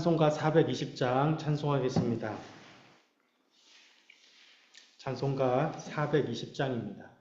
찬송가 420장 찬송하겠습니다. 찬송가 420장입니다.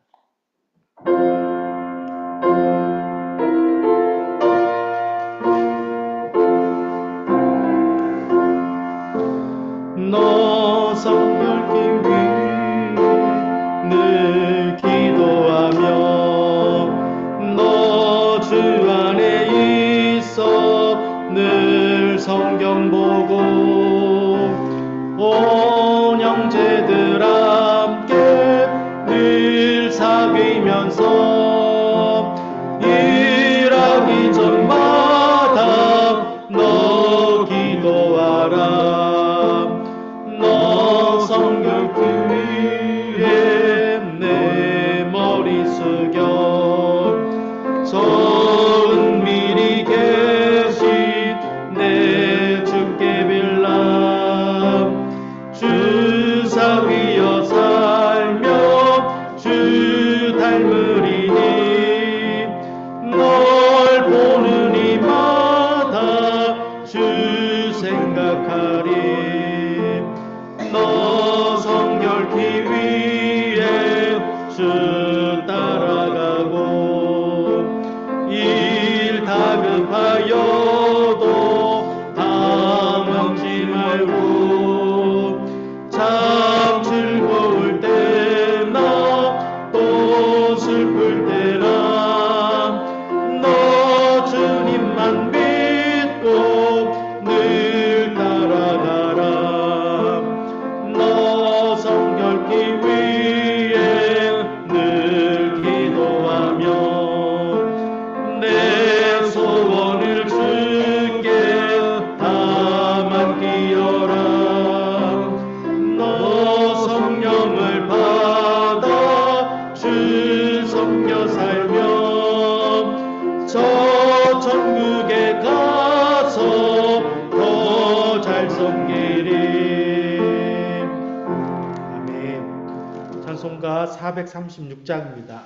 436장입니다.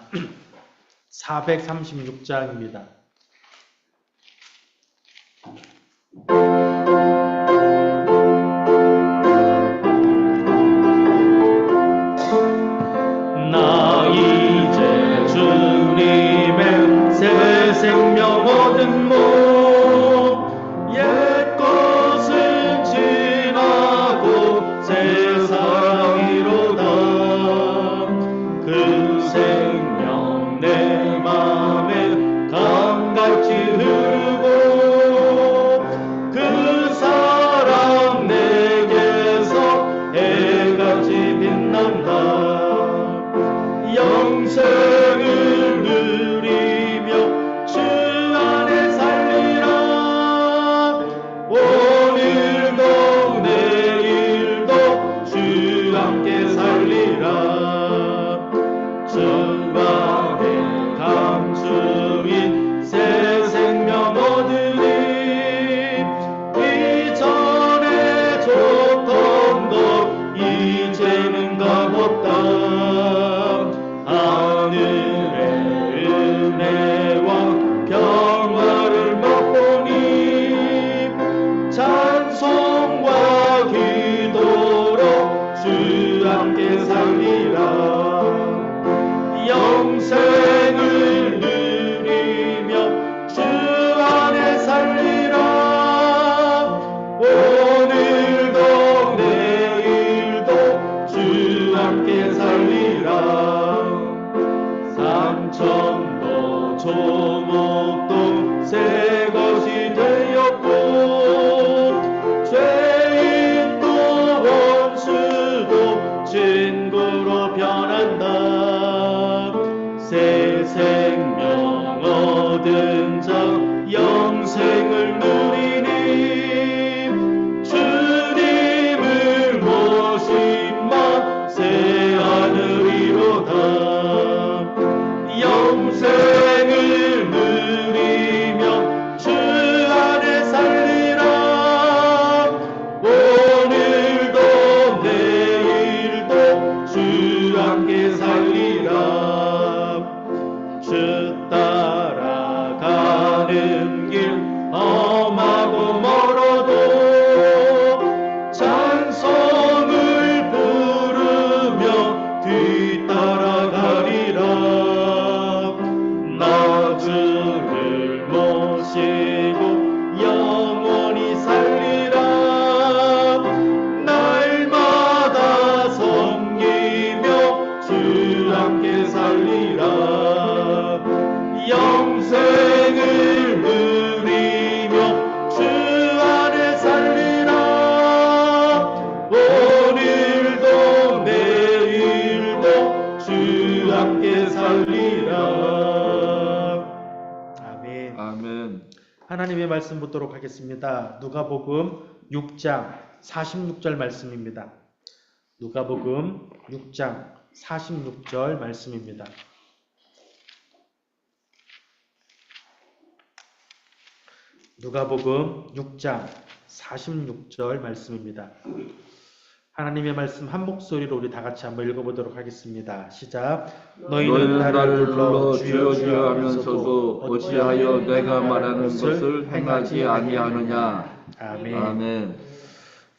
436장입니다. in the book. 말씀 보도록 하겠습니다. 누가복음 6장 46절 말씀입니다. 누가복음 6장 46절 말씀입니다. 누가복음 6장 46절 말씀입니다. 하나님의 말씀 한 목소리로 우리 다 같이 한번 읽어보도록 하겠습니다. 시작. 너희는 나를 불러 주여 주여 하면서도 어찌하여 내가 말하는 것을 행하지 아니하느냐. 아멘. 아멘.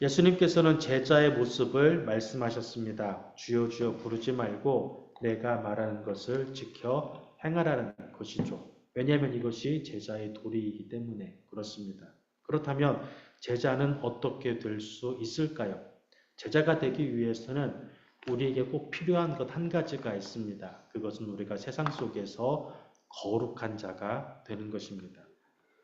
예수님께서는 제자의 모습을 말씀하셨습니다. 주여 주여 부르지 말고 내가 말하는 것을 지켜 행하라는 것이죠. 왜냐하면 이것이 제자의 도리이기 때문에 그렇습니다. 그렇다면 제자는 어떻게 될 수 있을까요? 제자가 되기 위해서는 우리에게 꼭 필요한 것 한 가지가 있습니다. 그것은 우리가 세상 속에서 거룩한 자가 되는 것입니다.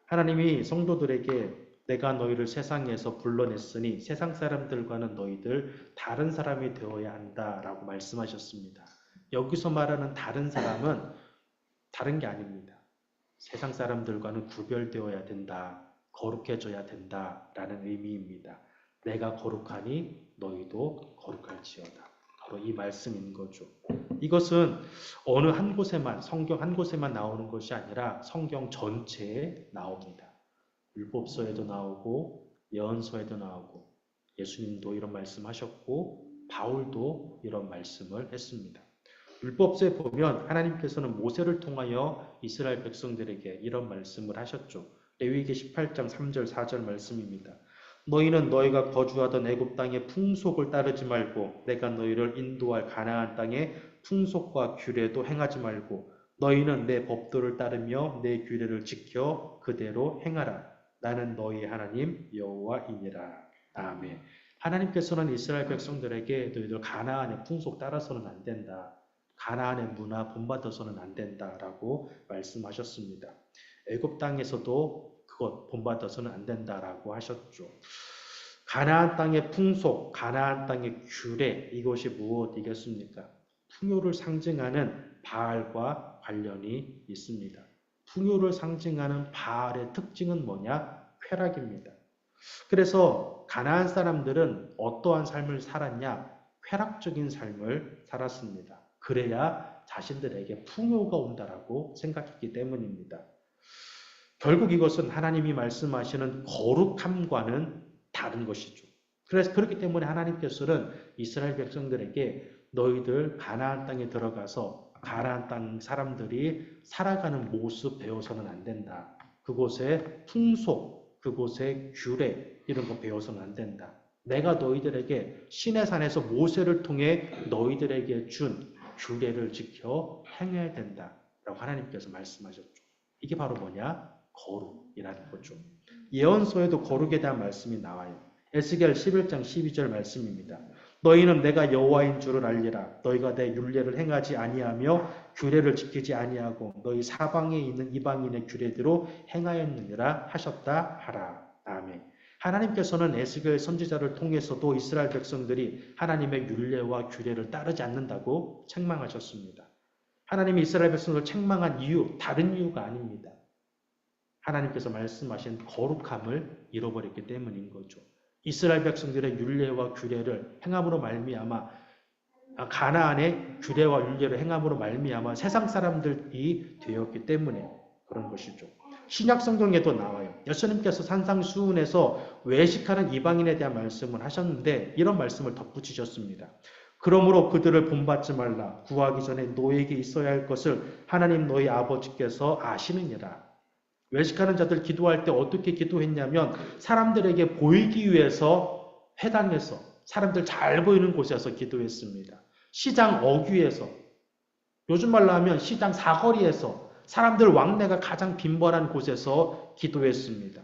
하나님이 성도들에게 내가 너희를 세상에서 불러냈으니 세상 사람들과는 너희들 다른 사람이 되어야 한다라고 말씀하셨습니다. 여기서 말하는 다른 사람은 다른 게 아닙니다. 세상 사람들과는 구별되어야 된다. 거룩해져야 된다라는 의미입니다. 내가 거룩하니 너희도 거룩할지어다. 바로 이 말씀인 거죠. 이것은 어느 한 곳에만 성경 한 곳에만 나오는 것이 아니라 성경 전체에 나옵니다. 율법서에도 나오고 예언서에도 나오고 예수님도 이런 말씀하셨고 바울도 이런 말씀을 했습니다. 율법서에 보면 하나님께서는 모세를 통하여 이스라엘 백성들에게 이런 말씀을 하셨죠. 레위기 18장 3절 4절 말씀입니다. 너희는 너희가 거주하던 애굽 땅의 풍속을 따르지 말고 내가 너희를 인도할 가나안 땅의 풍속과 규례도 행하지 말고 너희는 내 법도를 따르며 내 규례를 지켜 그대로 행하라. 나는 너희 하나님 여호와이니라. 아멘. 하나님께서는 이스라엘 백성들에게 너희들 가나안의 풍속 따라서는 안 된다. 가나안의 문화 본받아서는 안 된다라고 말씀하셨습니다. 애굽 땅에서도 그것 본받아서는 안 된다라고 하셨죠. 가나안 땅의 풍속, 가나안 땅의 규례 이것이 무엇이겠습니까? 풍요를 상징하는 바알과 관련이 있습니다. 풍요를 상징하는 바알의 특징은 뭐냐? 쾌락입니다. 그래서 가나안 사람들은 어떠한 삶을 살았냐? 쾌락적인 삶을 살았습니다. 그래야 자신들에게 풍요가 온다라고 생각했기 때문입니다. 결국 이것은 하나님이 말씀하시는 거룩함과는 다른 것이죠. 그래서 그렇기 때문에 하나님께서는 이스라엘 백성들에게 너희들 가나안 땅에 들어가서 가나안 땅 사람들이 살아가는 모습 배워서는 안 된다. 그곳의 풍속, 그곳의 규례 이런 거 배워서는 안 된다. 내가 너희들에게 신의 산에서 모세를 통해 너희들에게 준 규례를 지켜 행해야 된다. 라고 하나님께서 말씀하셨죠. 이게 바로 뭐냐? 거룩이라는 거죠. 예언서에도 거룩에 대한 말씀이 나와요. 에스겔 11장 12절 말씀입니다. 너희는 내가 여호와인 줄을 알리라. 너희가 내 율례를 행하지 아니하며 규례를 지키지 아니하고 너희 사방에 있는 이방인의 규례대로 행하였느니라 하셨다 하라. 아멘. 하나님께서는 에스겔 선지자를 통해서도 이스라엘 백성들이 하나님의 율례와 규례를 따르지 않는다고 책망하셨습니다. 하나님이 이스라엘 백성을 책망한 이유 다른 이유가 아닙니다. 하나님께서 말씀하신 거룩함을 잃어버렸기 때문인 거죠. 이스라엘 백성들의 율례와 규례를 행함으로 말미암아 가나안의 규례와 율례를 행함으로 말미암아 세상 사람들이 되었기 때문에 그런 것이죠. 신약 성경에도 나와요. 예수님께서 산상수훈에서 외식하는 이방인에 대한 말씀을 하셨는데 이런 말씀을 덧붙이셨습니다. 그러므로 그들을 본받지 말라. 구하기 전에 너에게 있어야 할 것을 하나님 너희 아버지께서 아시느니라. 외식하는 자들 기도할 때 어떻게 기도했냐면 사람들에게 보이기 위해서 회당에서 사람들 잘 보이는 곳에서 기도했습니다. 시장 어귀에서 요즘 말로 하면 시장 사거리에서 사람들 왕래가 가장 빈번한 곳에서 기도했습니다.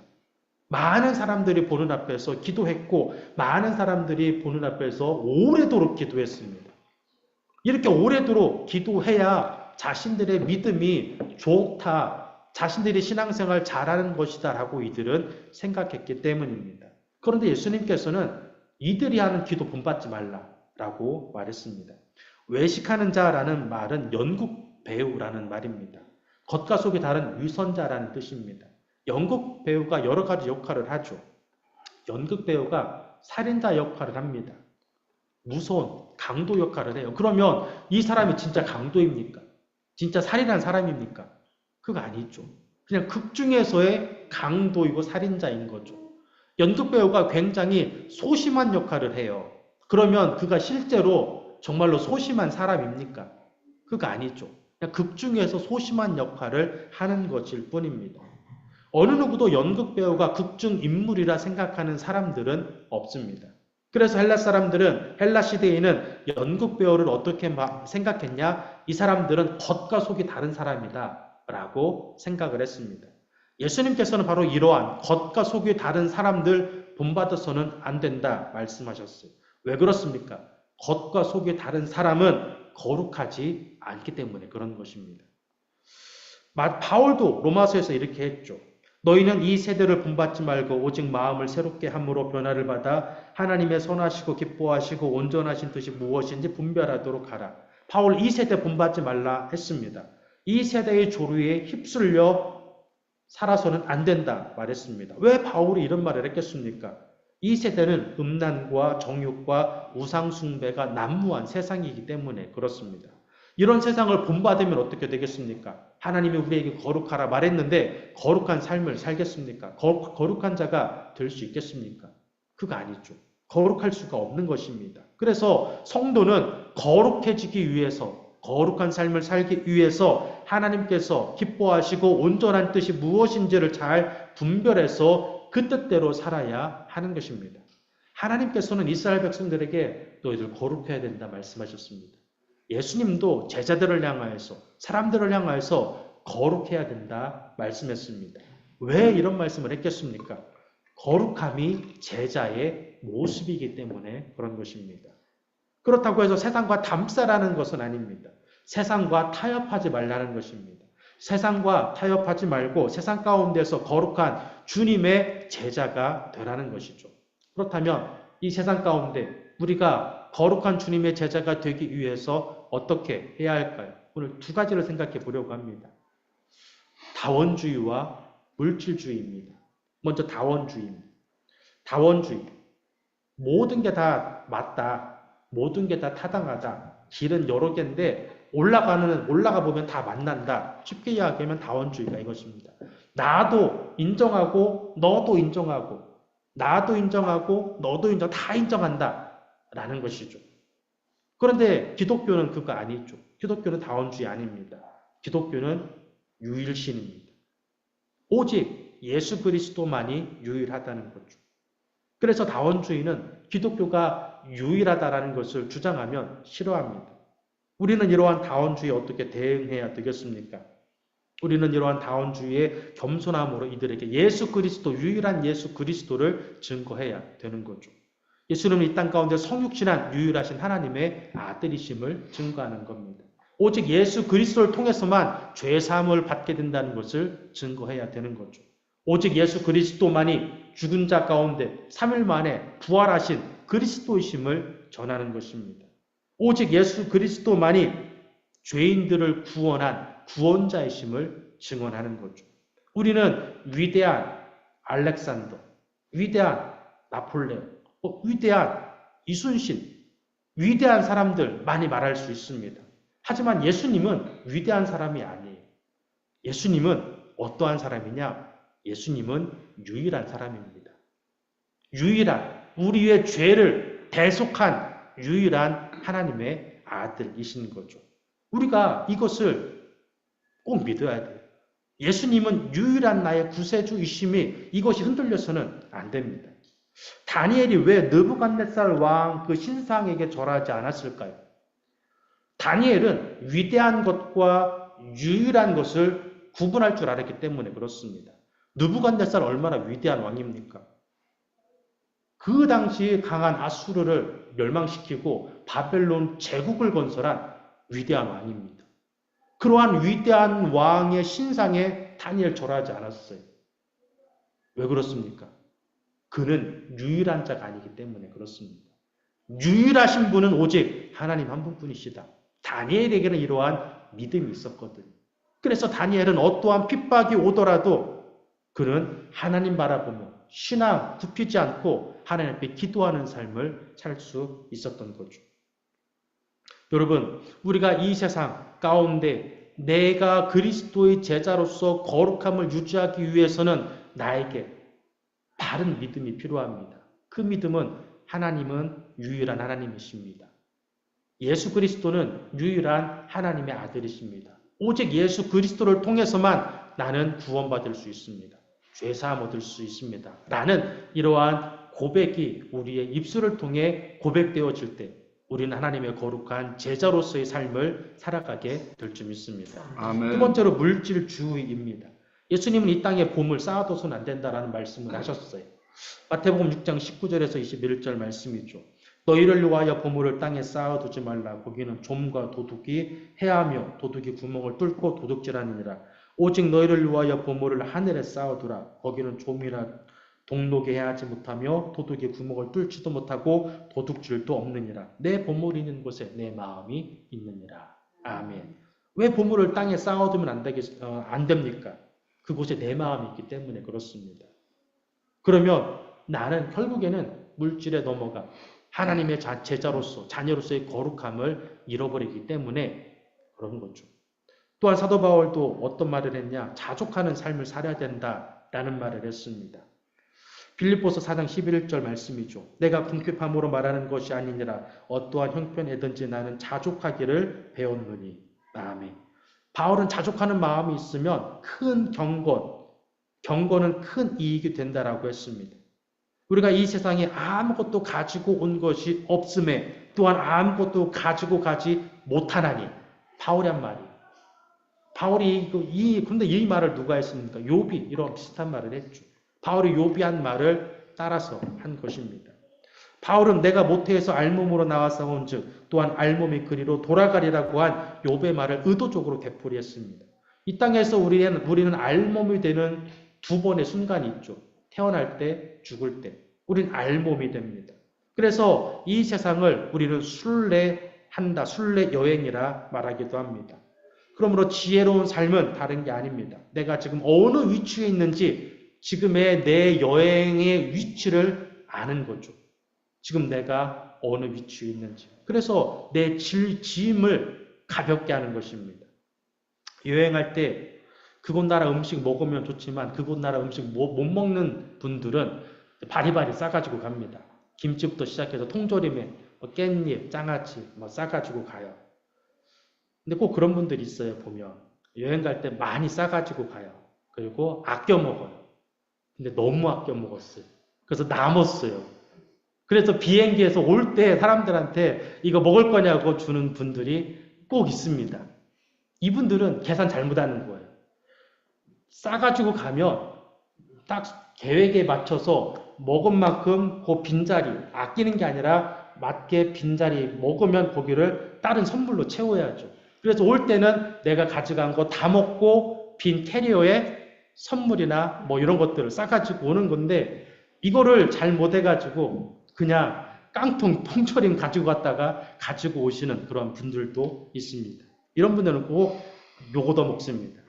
많은 사람들이 보는 앞에서 기도했고 많은 사람들이 보는 앞에서 오래도록 기도했습니다. 이렇게 오래도록 기도해야 자신들의 믿음이 좋다, 자신들이 신앙생활 잘하는 것이다라고 이들은 생각했기 때문입니다. 그런데 예수님께서는 이들이 하는 기도 본받지 말라라고 말했습니다. 외식하는 자라는 말은 연극 배우라는 말입니다. 겉과 속이 다른 위선자라는 뜻입니다. 연극 배우가 여러 가지 역할을 하죠. 연극 배우가 살인자 역할을 합니다. 무서운 강도 역할을 해요. 그러면 이 사람이 진짜 강도입니까? 진짜 살인한 사람입니까? 그거 아니죠. 그냥 극 중에서의 강도이고 살인자인 거죠. 연극 배우가 굉장히 소심한 역할을 해요. 그러면 그가 실제로 정말로 소심한 사람입니까? 그거 아니죠. 그냥 극 중에서 소심한 역할을 하는 것일 뿐입니다. 어느 누구도 연극 배우가 극중 인물이라 생각하는 사람들은 없습니다. 그래서 헬라 사람들은 헬라 시대에는 연극 배우를 어떻게 생각했냐? 이 사람들은 겉과 속이 다른 사람이다 라고 생각을 했습니다. 예수님께서는 바로 이러한 겉과 속이 다른 사람들 본받아서는 안 된다 말씀하셨어요. 왜 그렇습니까? 겉과 속이 다른 사람은 거룩하지 않기 때문에 그런 것입니다. 바울도 로마서에서 이렇게 했죠. 너희는 이 세대를 본받지 말고 오직 마음을 새롭게 함으로 변화를 받아 하나님의 선하시고 기뻐하시고 온전하신 뜻이 무엇인지 분별하도록 하라. 바울 이 세대 본받지 말라 했습니다. 이 세대의 조류에 휩쓸려 살아서는 안 된다 말했습니다. 왜 바울이 이런 말을 했겠습니까? 이 세대는 음란과 정욕과 우상숭배가 난무한 세상이기 때문에 그렇습니다. 이런 세상을 본받으면 어떻게 되겠습니까? 하나님이 우리에게 거룩하라 말했는데 거룩한 삶을 살겠습니까? 거룩한 자가 될 수 있겠습니까? 그거 아니죠. 거룩할 수가 없는 것입니다. 그래서 성도는 거룩해지기 위해서 거룩한 삶을 살기 위해서 하나님께서 기뻐하시고 온전한 뜻이 무엇인지를 잘 분별해서 그 뜻대로 살아야 하는 것입니다. 하나님께서는 이스라엘 백성들에게 너희들 거룩해야 된다 말씀하셨습니다. 예수님도 제자들을 향하여서 사람들을 향하여서 거룩해야 된다 말씀했습니다. 왜 이런 말씀을 했겠습니까? 거룩함이 제자의 모습이기 때문에 그런 것입니다. 그렇다고 해서 세상과 담싸라는 것은 아닙니다. 세상과 타협하지 말라는 것입니다. 세상과 타협하지 말고 세상 가운데서 거룩한 주님의 제자가 되라는 것이죠. 그렇다면 이 세상 가운데 우리가 거룩한 주님의 제자가 되기 위해서 어떻게 해야 할까요? 오늘 두 가지를 생각해 보려고 합니다. 다원주의와 물질주의입니다. 먼저 다원주의입니다. 다원주의. 모든 게 다 맞다. 모든 게 다 타당하다. 길은 여러 개인데 올라가는 올라가 보면 다 만난다. 쉽게 이야기하면 다원주의가 이것입니다. 나도 인정하고 너도 인정하고 나도 인정하고 너도 인정 다 인정한다라는 것이죠. 그런데 기독교는 그거 아니죠. 기독교는 다원주의 아닙니다. 기독교는 유일신입니다. 오직 예수 그리스도만이 유일하다는 거죠. 그래서 다원주의는 기독교가 유일하다라는 것을 주장하면 싫어합니다. 우리는 이러한 다원주의에 어떻게 대응해야 되겠습니까? 우리는 이러한 다원주의의 겸손함으로 이들에게 예수 그리스도, 유일한 예수 그리스도를 증거해야 되는 거죠. 예수님은 이 땅 가운데 성육신한 유일하신 하나님의 아들이심을 증거하는 겁니다. 오직 예수 그리스도를 통해서만 죄 사함을 받게 된다는 것을 증거해야 되는 거죠. 오직 예수 그리스도만이 죽은 자 가운데 3일 만에 부활하신 그리스도이심을 전하는 것입니다. 오직 예수 그리스도만이 죄인들을 구원한 구원자이심을 증언하는 거죠. 우리는 위대한 알렉산더, 위대한 나폴레온, 어, 위대한 이순신, 위대한 사람들 많이 말할 수 있습니다. 하지만 예수님은 위대한 사람이 아니에요. 예수님은 어떠한 사람이냐? 예수님은 유일한 사람입니다. 유일한, 우리의 죄를 대속한 유일한 하나님의 아들이신 거죠. 우리가 이것을 꼭 믿어야 돼요. 예수님은 유일한 나의 구세주이심이 이것이 흔들려서는 안 됩니다. 다니엘이 왜 느부갓네살 왕 그 신상에게 절하지 않았을까요? 다니엘은 위대한 것과 유일한 것을 구분할 줄 알았기 때문에 그렇습니다. 느부갓네살 얼마나 위대한 왕입니까? 그 당시 강한 아수르를 멸망시키고 바벨론 제국을 건설한 위대한 왕입니다. 그러한 위대한 왕의 신상에 다니엘 절하지 않았어요. 왜 그렇습니까? 그는 유일한 자가 아니기 때문에 그렇습니다. 유일하신 분은 오직 하나님 한 분뿐이시다. 다니엘에게는 이러한 믿음이 있었거든. 그래서 다니엘은 어떠한 핍박이 오더라도 그는 하나님 바라보며 신앙 굽히지 않고 하나님 앞에 기도하는 삶을 살 수 있었던 거죠. 여러분, 우리가 이 세상 가운데 내가 그리스도의 제자로서 거룩함을 유지하기 위해서는 나에게 바른 믿음이 필요합니다. 그 믿음은 하나님은 유일한 하나님이십니다. 예수 그리스도는 유일한 하나님의 아들이십니다. 오직 예수 그리스도를 통해서만 나는 구원받을 수 있습니다. 죄사함 얻을 수 있습니다. 라는 이러한 고백이 우리의 입술을 통해 고백되어질 때 우리는 하나님의 거룩한 제자로서의 삶을 살아가게 될 줄 믿습니다. 두 아멘. 번째로 물질주의입니다. 예수님은 이 땅에 봄을 쌓아둬서는 안 된다라는 말씀을 하셨어요. 마태복음 6장 19절에서 21절 말씀이죠. 너희를 위하여 보물을 땅에 쌓아두지 말라. 거기는 좀과 도둑이 해하며 도둑이 구멍을 뚫고 도둑질하느니라. 오직 너희를 위하여 보물을 하늘에 쌓아두라. 거기는 좀이나 동록에 해하지 못하며 도둑이 구멍을 뚫지도 못하고 도둑질도 없느니라. 내 보물이 있는 곳에 내 마음이 있느니라. 아멘. 왜 보물을 땅에 쌓아두면 안, 되겠, 어, 안 됩니까? 그곳에 내 마음이 있기 때문에 그렇습니다. 그러면 나는 결국에는 물질에 넘어가 하나님의 자- 제자로서 자녀로서의 거룩함을 잃어버리기 때문에 그런 거죠. 또한 사도 바울도 어떤 말을 했냐? 자족하는 삶을 살아야 된다라는 말을 했습니다. 빌립보서 4장 11절 말씀이죠. 내가 궁핍함으로 말하는 것이 아니니라 어떠한 형편이든지 나는 자족하기를 배웠느니. 아멘. 바울은 자족하는 마음이 있으면 큰 경건, 경건은 큰 이익이 된다라고 했습니다. 우리가 이 세상에 아무것도 가지고 온 것이 없음에 또한 아무것도 가지고 가지 못하나니 바울이 한 말이. 바울이 그이 근데 이 말을 누가 했습니까? 욥이 이런 비슷한 말을 했죠. 바울이 욥이 한 말을 따라서 한 것입니다. 바울은 내가 모태에서 알몸으로 나와서온 즉 또한 알몸의 그리로 돌아가리라고 한 욥의 말을 의도적으로 되풀이했습니다. 이 땅에서 우리는 우리는 알몸이 되는 두 번의 순간이 있죠. 태어날 때, 죽을 때. 우린 알몸이 됩니다. 그래서 이 세상을 우리는 순례한다, 순례 여행이라 말하기도 합니다. 그러므로 지혜로운 삶은 다른 게 아닙니다. 내가 지금 어느 위치에 있는지 지금의 내 여행의 위치를 아는 거죠. 지금 내가 어느 위치에 있는지. 그래서 내 질, 짐을 가볍게 하는 것입니다. 여행할 때 그곳 나라 음식 먹으면 좋지만 그곳 나라 음식 못 먹는 분들은 바리바리 싸가지고 갑니다. 김치부터 시작해서 통조림에 뭐 깻잎, 장아찌 뭐 싸가지고 가요. 근데 꼭 그런 분들이 있어요, 보면. 여행 갈 때 많이 싸가지고 가요. 그리고 아껴 먹어요. 근데 너무 아껴 먹었어요. 그래서 남았어요. 그래서 비행기에서 올 때 사람들한테 이거 먹을 거냐고 주는 분들이 꼭 있습니다. 이분들은 계산 잘못하는 거예요. 싸가지고 가면 딱 계획에 맞춰서 먹은 만큼 그 빈자리 아끼는 게 아니라 맞게 빈자리 먹으면 거기를 다른 선물로 채워야죠. 그래서 올 때는 내가 가져간 거 다 먹고 빈 캐리어에 선물이나 뭐 이런 것들을 싸가지고 오는 건데 이거를 잘 못해가지고 그냥 깡통 통조림 가지고 갔다가 가지고 오시는 그런 분들도 있습니다. 이런 분들은 꼭 요거도 먹습니다.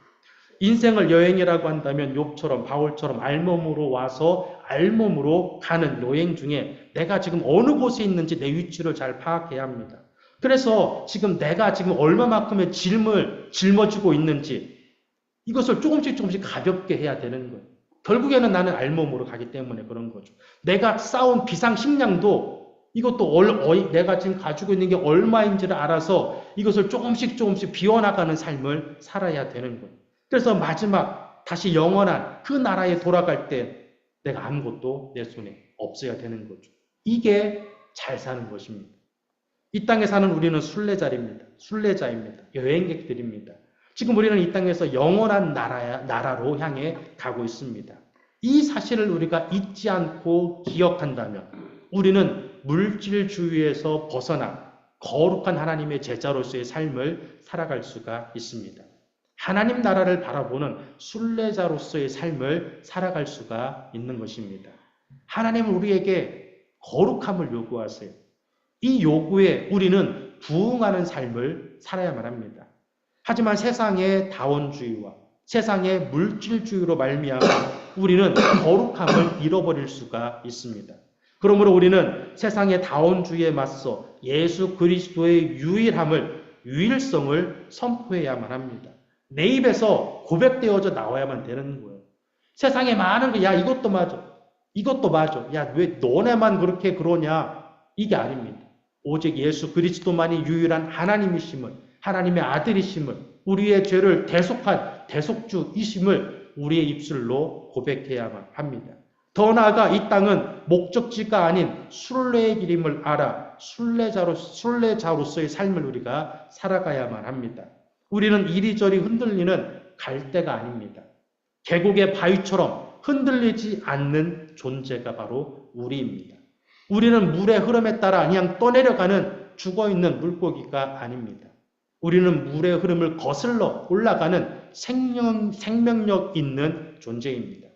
인생을 여행이라고 한다면 욥처럼 바울처럼 알몸으로 와서 알몸으로 가는 여행 중에 내가 지금 어느 곳에 있는지 내 위치를 잘 파악해야 합니다. 그래서 지금 내가 지금 얼마만큼의 짐을 짊어지고 있는지 이것을 조금씩 조금씩 가볍게 해야 되는 거예요. 결국에는 나는 알몸으로 가기 때문에 그런 거죠. 내가 쌓은 비상식량도 이것도 얼, 어, 내가 지금 가지고 있는 게 얼마인지를 알아서 이것을 조금씩 조금씩 비워나가는 삶을 살아야 되는 거예요. 그래서 마지막 다시 영원한 그 나라에 돌아갈 때 내가 아무것도 내 손에 없어야 되는 거죠. 이게 잘 사는 것입니다. 이 땅에 사는 우리는 순례자입니다. 순례자입니다. 여행객들입니다. 지금 우리는 이 땅에서 영원한 나라야, 나라로 향해 가고 있습니다. 이 사실을 우리가 잊지 않고 기억한다면 우리는 물질주의에서 벗어나 거룩한 하나님의 제자로서의 삶을 살아갈 수가 있습니다. 하나님 나라를 바라보는 순례자로서의 삶을 살아갈 수가 있는 것입니다. 하나님은 우리에게 거룩함을 요구하세요. 이 요구에 우리는 부응하는 삶을 살아야만 합니다. 하지만 세상의 다원주의와 세상의 물질주의로 말미암아 우리는 거룩함을 잃어버릴 수가 있습니다. 그러므로 우리는 세상의 다원주의에 맞서 예수 그리스도의 유일함을 유일성을 선포해야만 합니다. 내 입에서 고백되어져 나와야만 되는 거예요. 세상에 많은 거, 야, 이것도 맞아. 이것도 맞아. 야, 왜 너네만 그렇게 그러냐? 이게 아닙니다. 오직 예수 그리스도만이 유일한 하나님이심을, 하나님의 아들이심을, 우리의 죄를 대속한 대속주이심을 우리의 입술로 고백해야만 합니다. 더 나아가 이 땅은 목적지가 아닌 순례의 길임을 알아 순례자로 순례자로서의 삶을 우리가 살아가야만 합니다. 우리는 이리저리 흔들리는 갈대가 아닙니다. 계곡의 바위처럼 흔들리지 않는 존재가 바로 우리입니다. 우리는 물의 흐름에 따라 그냥 떠내려가는 죽어 있는 물고기가 아닙니다. 우리는 물의 흐름을 거슬러 올라가는 생명, 생명력 있는 존재입니다.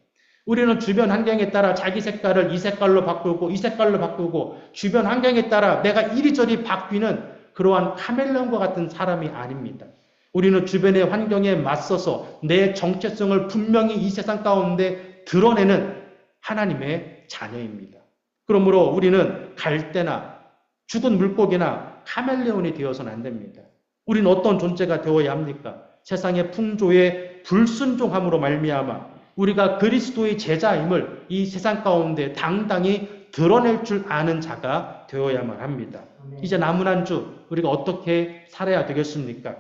우리는 주변 환경에 따라 자기 색깔을 이 색깔로 바꾸고 이 색깔로 바꾸고 주변 환경에 따라 내가 이리저리 바뀌는 그러한 카멜레온과 같은 사람이 아닙니다. 우리는 주변의 환경에 맞서서 내 정체성을 분명히 이 세상 가운데 드러내는 하나님의 자녀입니다. 그러므로 우리는 갈대나 죽은 물고기나 카멜레온이 되어서는 안 됩니다. 우리는 어떤 존재가 되어야 합니까? 세상의 풍조에 불순종함으로 말미암아 우리가 그리스도의 제자임을 이 세상 가운데 당당히 드러낼 줄 아는 자가 되어야만 합니다. 이제 남은 한 주 우리가 어떻게 살아야 되겠습니까?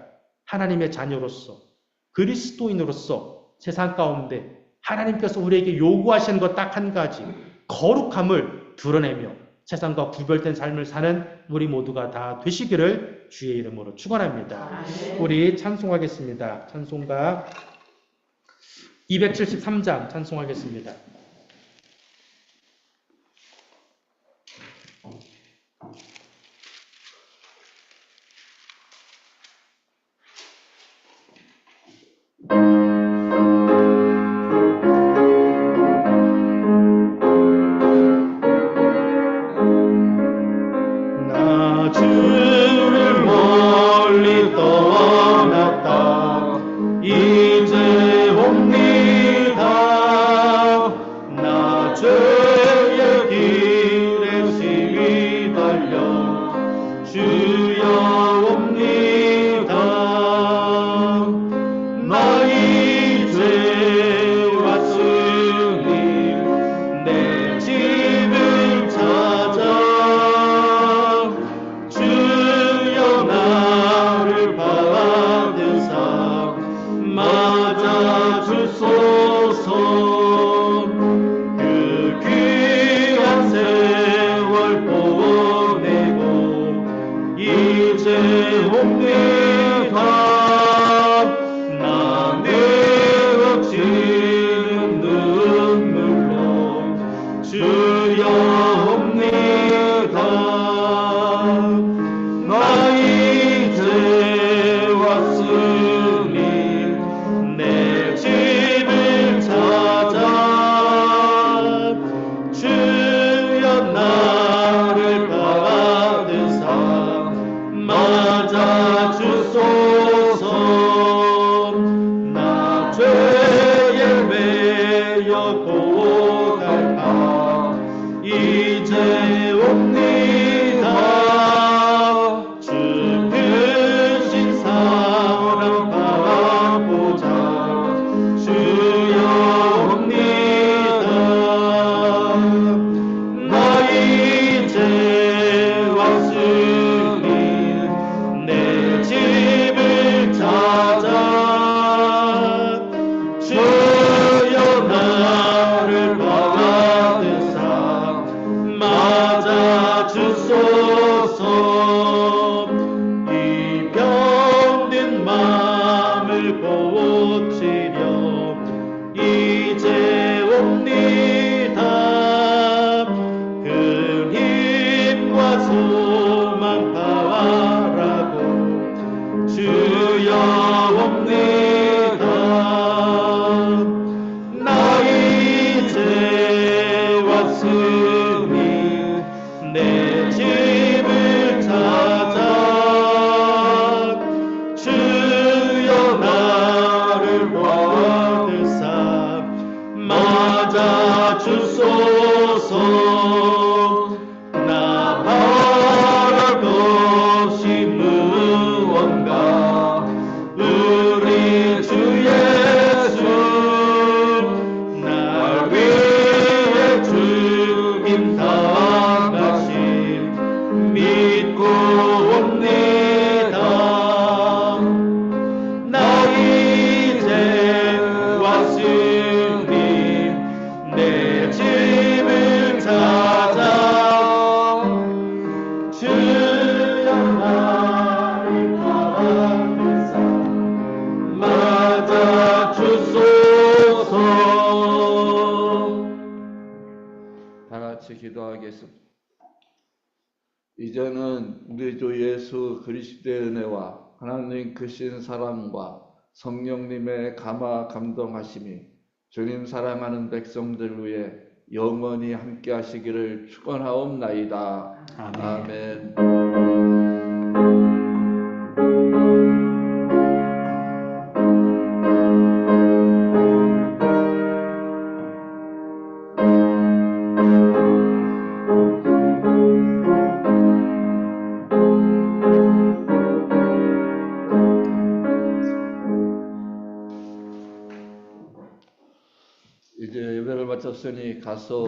하나님의 자녀로서 그리스도인으로서 세상 가운데 하나님께서 우리에게 요구하시는 것 딱 한 가지 거룩함을 드러내며 세상과 구별된 삶을 사는 우리 모두가 다 되시기를 주의 이름으로 축원합니다. 우리 찬송하겠습니다. 찬송가 273장 찬송하겠습니다. 이 기도하겠습니다. 이제는 우리 주 예수 그리스도의 은혜와 하나님 크신 사랑과 성령님의 감화 감동하심이 주님 사랑하는 백성들 위해 영원히 함께 하시기를 축원하옵나이다. 아멘. 아멘. 이제